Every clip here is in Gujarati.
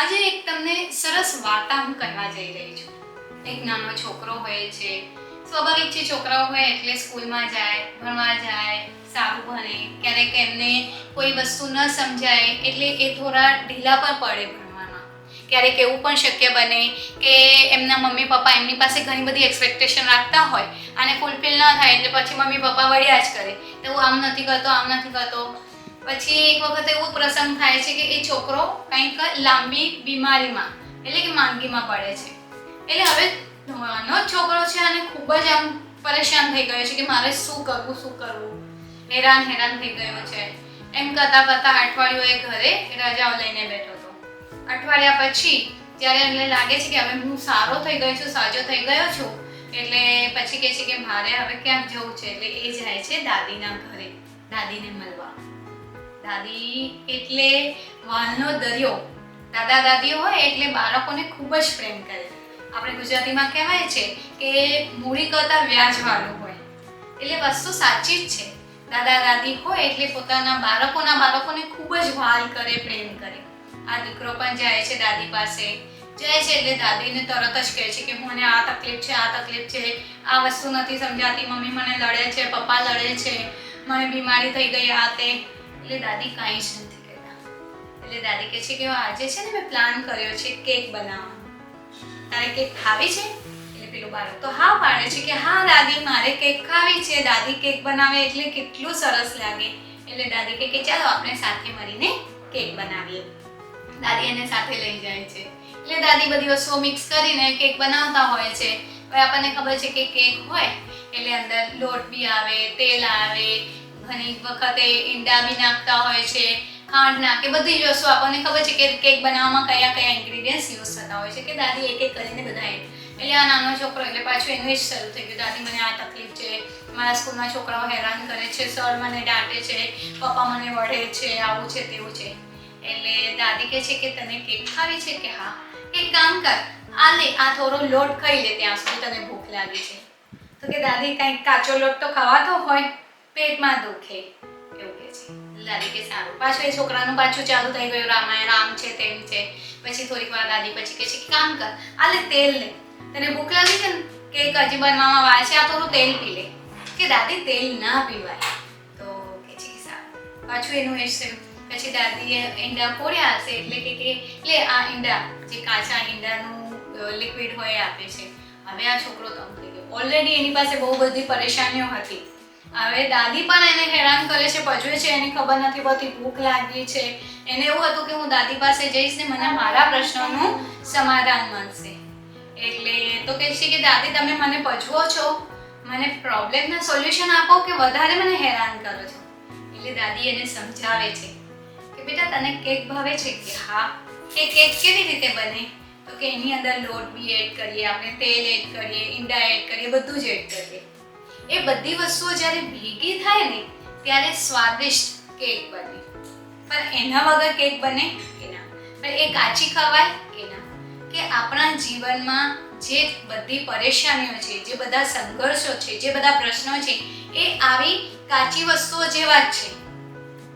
આજે એક તમને સરસ વાર્તા હું કહેવા જઈ રહી છું. એક નાનો છોકરો હોય છે, સ્વાભાવિક છે છોકરાઓ હોય એટલે સ્કૂલમાં જાય, ભણવા જાય, સારું ભણે, ક્યારેક એમને કોઈ વસ્તુ ન સમજાય એટલે એ થોડા ઢીલા પર પડે ભણવામાં. ક્યારેક એવું પણ શક્ય બને કે એમના મમ્મી પપ્પા એમની પાસે ઘણી બધી એક્સપેક્ટેશન રાખતા હોય અને ફૂલફિલ ન થાય એટલે પછી મમ્મી પપ્પા વળ્યા જ કરે. તો આમ નથી કરતો, આમ નથી કરતો. પછી એક વખત એવો પ્રસંગ થાય છે કે એ છોકરો કંઈક લાંબી બીમારીમાં, એટલે કે માંદગીમાં પડે છે. એટલે હવે નાનો છોકરો છે અને ખૂબ જ આમ પરેશાન થઈ ગયો છે કે મારે શું કરવું શું કરવું? હેરાન હેરાન થઈ ગયો છે. એમ કરતાં કરતાં અઠવાડિયું એ ઘરે રજાઓ લઈને બેઠો હતો. અઠવાડિયા પછી જ્યારે એમને લાગે છે કે હવે હું સારો થઈ ગયો છું, સાજો થઈ ગયો છું. એટલે પછી કહે છે કે મારે હવે ક્યાંક જવું છે, એટલે એ જાય છે દાદીના ઘરે, દાદીને મળવા. દાદી એટલે વાલનો દરિયો. દાદા દાદી હોય એટલે બાળકોને ખૂબ જ પ્રેમ કરે. આપણે ગુજરાતીમાં કહેવાય છે કે મૂડી કરતાં વ્યાજવાળું હોય. એટલે વસ્તુ સાચી જ છે. દાદા દાદી હોય એટલે પોતાના બાળકોના બાળકોને ખૂબ જ વાલ કરે, પ્રેમ કરે. આ દીકરો પણ જાય છે દાદી પાસે. જાય છે એટલે દાદીને તરત જ કહે છે કે મને આ તકલીફ છે, આ તકલીફ છે. આ વસ્તુ નથી સમજાતી. મમ્મી મને લડે છે, પપ્પા લડે છે. મને બીમારી થઈ ગઈ, આ તે. એટલે દાદી કાંઈ જ નથી કહેતા. એટલે દાદી કહે છે કે આજે છે ને મેં પ્લાન કર્યો છે કેક બનાવવાનો. તારે કેક ખાવી છે? એટલે પેલું બાળક તો હા પાડે છે કે હા દાદી, મારે કેક ખાવી છે. દાદી કેક બનાવે એટલે કેટલું સરસ લાગે. એટલે દાદી કહે કે ચાલો આપણે સાથે મળીને કેક બનાવીએ. દાદી એને સાથે લઈ જાય છે. એટલે દાદી બધી વસ્તુઓ મિક્સ કરીને કેક બનાવતા હોય છે. હવે આપણને ખબર છે કે કેક હોય એટલે અંદર લોટ બી આવે, તેલ આવે ઘણી વખતે ઈંડા બી નાખતા હોય છે, ખાંડ નાખે, બધી જ વસ્તુ આપણને ખબર છે કે કેક બનાવવામાં કયા કયા ઇન્ગ્રીડિયન્ટ્સ યુઝ થતા હોય છે, કે દાદી એક એક કરીને બધા. એટલે આ નાનો છોકરો, એટલે પાછું એનું જ શરૂ થઈ ગયું. દાદી મને આ તકલીફ છે, મારા સ્કૂલના છોકરાઓ હેરાન કરે છે, સર મને ડાંટે છે, પપ્પા મને વઢે છે, આવું છે, તેવું છે. એટલે દાદી કહે છે કે તને કેક ખાવી છે કે હા? એક કામ કર આ લે આ થોડો લોટ ખાઈ લે ત્યાં સુધી તને ભૂખ લાગી છે. તો કે દાદી કંઈક કાચો લોટ તો ખાવાતો હોય. પેટમાં દુખે, એવું કહે છે. દાદી કે સારું. પાછું એ છોકરાનું પાછું ચાલુ થઈ ગયું, રામાયણ આમ છે, તેમ છે. પછી થોડીક વાર દાદી પછી કહે છે કે કામ કર આ લે તેલ લે. તને ભૂખ લાગી છે ને? કે હજી બનવામાં વાર છે, આ થોડું તેલ પી લે. કે દાદી તેલ ના પીવાય. તો કે છે કે સારું. પાછું એનું એ છે. પછી દાદીએ ઈંડા ફોડ્યા હશે એટલે કે કે, લે, આ ઈંડા, જે કાચા ઈંડાનું લિક્વિડ હોય આપે છે. હવે આ છોકરો તમ થઈ ગયો. ઓલરેડી એની પાસે બહુ બધી પરેશાનીઓ હતી. હવે દાદી પણ એને હેરાન કરે છે, પજવે છે, એની ખબર નથી પડતી, ભૂખ લાગી છે. એને એવું હતું કે હું દાદી પાસે જઈશ ને મને મારા પ્રશ્નોનું સમાધાન મળશે. એટલે તો કહે છે કે, દાદી, તમે મને પજવો છો? મને પ્રોબ્લેમના સોલ્યુશન આપો કે વધારે મને હેરાન કરો છો? એટલે દાદી એને સમજાવે છે કે, બેટા, તને કેક ભાવે છે કે? હા. કે કેક કેવી રીતે બને? તો કે એની અંદર લોટ બી એડ કરીએ, આપણે તેલ એડ કરીએ, ઈંડા એડ કરીએ, બધું જ એડ કરીએ. એ બધી વસ્તુઓ જ્યારે ભેગી થાય ને, ત્યારે સ્વાદિષ્ટ કેક બને. પણ એના વગર કેક બને કે ના? પણ એ કાચી ખવાય કે ના? કે આપણા જીવનમાં જે બધી પરેશાનીઓ છે, જે બધા સંઘર્ષો છે, જે બધા પ્રશ્નો છે, એ આવી કાચી વસ્તુઓ જેવા જ છે.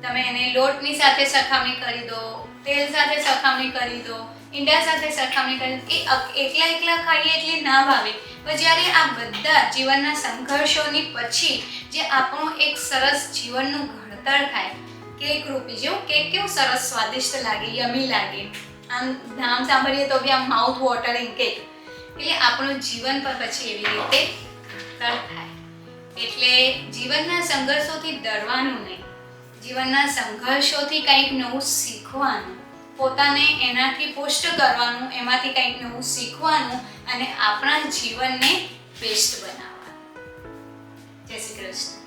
તમે એને લોટની સાથે સરખામણી કરી દો, તેલ સાથે સરખામણી કરી દો, ઈંડા સાથે સરખામણી કરી દો, એ એકલા એકલા ખાઈએ એટલે ના ભાવે. પણ જ્યારે આ બધા જીવનના સંઘર્ષોની પછી જે આપણું એક સરસ જીવનનું ઘડતર થાય કેક રૂપી જેવું કેક કેવું સરસ સ્વાદિષ્ટ લાગે, યમી લાગે. આમ નામ સાંભળીએ તો બી આમ માઉથ વોટરિંગ કેક એટલે આપણું જીવન પર પછી એવી રીતે ઘડતર થાય. એટલે જીવનના સંઘર્ષોથી ડરવાનું નહીં. જીવનના સંઘર્ષોથી કંઈક નવું શીખવાનું. પોતાને એનાથી પુષ્ટ કરવાનું, એમાંથી કંઈક નવું શીખવાનું અને આપણા જીવનને બેસ્ટ બનાવવાનું. જય શ્રી કૃષ્ણ.